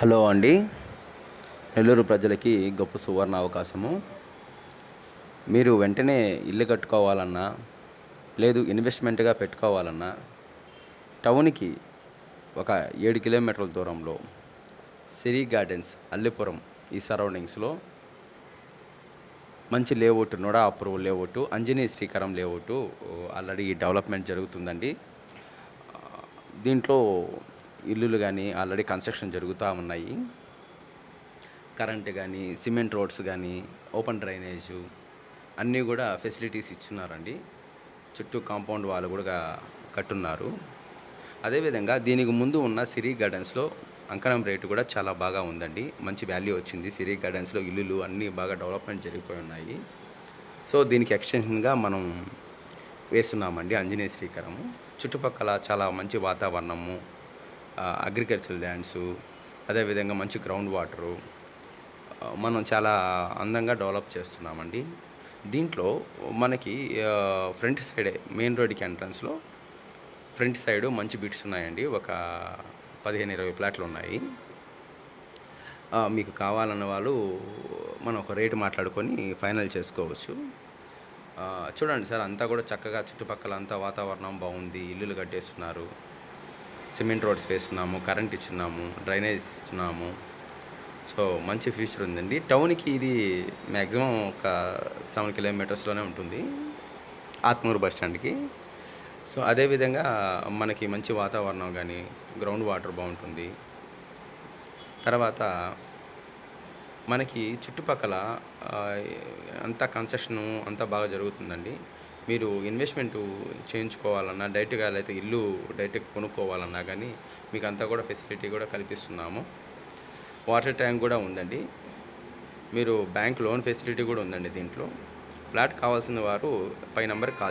Hello అండి. నెల్లూరు ప్రజలకి గొప్ప సువర్ణ అవకాశము. మీరు వెంటనే ఇల్లు కట్టుకోవాలన్నా లేదు ఇన్వెస్ట్మెంట్గా పెట్టుకోవాలన్నా టౌన్కి ఒక ఏడు కిలోమీటర్ల దూరంలో సిరి గార్డెన్స్ అల్లిపురం ఈ సరౌండింగ్స్లో మంచి layout NUDA approval layout Anjani Srikaram layout already development జరుగుతుందండి. దీంట్లో ఇల్లులు కానీ ఆల్రెడీ కన్స్ట్రక్షన్ జరుగుతూ ఉన్నాయి. కరెంట్ కానీ సిమెంట్ రోడ్స్ కానీ ఓపెన్ డ్రైనేజు అన్నీ కూడా ఫెసిలిటీస్ ఇచ్చున్నారండి. చుట్టూ కాంపౌండ్ వాళ్ళు కూడా కట్టున్నారు. అదేవిధంగా దీనికి ముందు ఉన్న సిరి గార్డెన్స్లో అంకణం రేటు కూడా చాలా బాగా ఉందండి. మంచి వాల్యూ వచ్చింది. సిరి గార్డెన్స్లో ఇల్లులు అన్నీ బాగా డెవలప్మెంట్ జరిగిపోయి ఉన్నాయి. సో దీనికి ఎక్స్టెన్షన్గా మనం వేస్తున్నామండి ఆంజనేయ శ్రీకరము. చుట్టుపక్కల చాలా మంచి వాతావరణము. అగ్రికల్చర్ ల్యాండ్సు అదేవిధంగా మంచి గ్రౌండ్ వాటరు మనం చాలా అందంగా డెవలప్ చేస్తున్నామండి. దీంట్లో మనకి ఫ్రంట్ సైడే మెయిన్ రోడ్కి ఎంట్రన్స్లో ఫ్రంట్ సైడ్ మంచి బిట్స్ ఉన్నాయండి. ఒక పదిహేను ఇరవై ప్లాట్లు ఉన్నాయి. మీకు కావాలన్న వాళ్ళు మనం ఒక రేటు మాట్లాడుకొని ఫైనల్ చేసుకోవచ్చు. చూడండి సార్ అంతా కూడా చక్కగా చుట్టుపక్కల అంతా వాతావరణం బాగుంది ఇల్లులు కట్టేస్తున్నారు. సిమెంట్ రోడ్స్ వేస్తున్నాము కరెంట్ ఇచ్చున్నాము డ్రైనేజ్ ఇస్తున్నాము. సో మంచి ఫ్యూచర్ ఉందండి. టౌన్కి ఇది మ్యాక్సిమం ఒక సెవెన్ కిలోమీటర్స్లోనే ఉంటుంది. ఆత్మూరు బస్ స్టాండ్కి. సో అదేవిధంగా మనకి మంచి వాతావరణం కానీ గ్రౌండ్ వాటర్ బాగుంటుంది. తర్వాత మనకి చుట్టుపక్కల అంతా కన్స్ట్రక్షన్ అంతా బాగా జరుగుతుందండి. మీరు ఇన్వెస్ట్మెంట్ చేయించుకోవాలన్నా డైరెక్ట్గా అయితే ఇల్లు డైరెక్ట్గా కొనుక్కోవాలన్నా కానీ మీకు అంతా కూడా ఫెసిలిటీ కూడా కల్పిస్తున్నాము. వాటర్ ట్యాంక్ కూడా ఉందండి. మీరు బ్యాంక్ లోన్ ఫెసిలిటీ కూడా ఉందండి దీంట్లో. ఫ్లాట్ కావాల్సిన వారు పై నెంబర్కి కాల్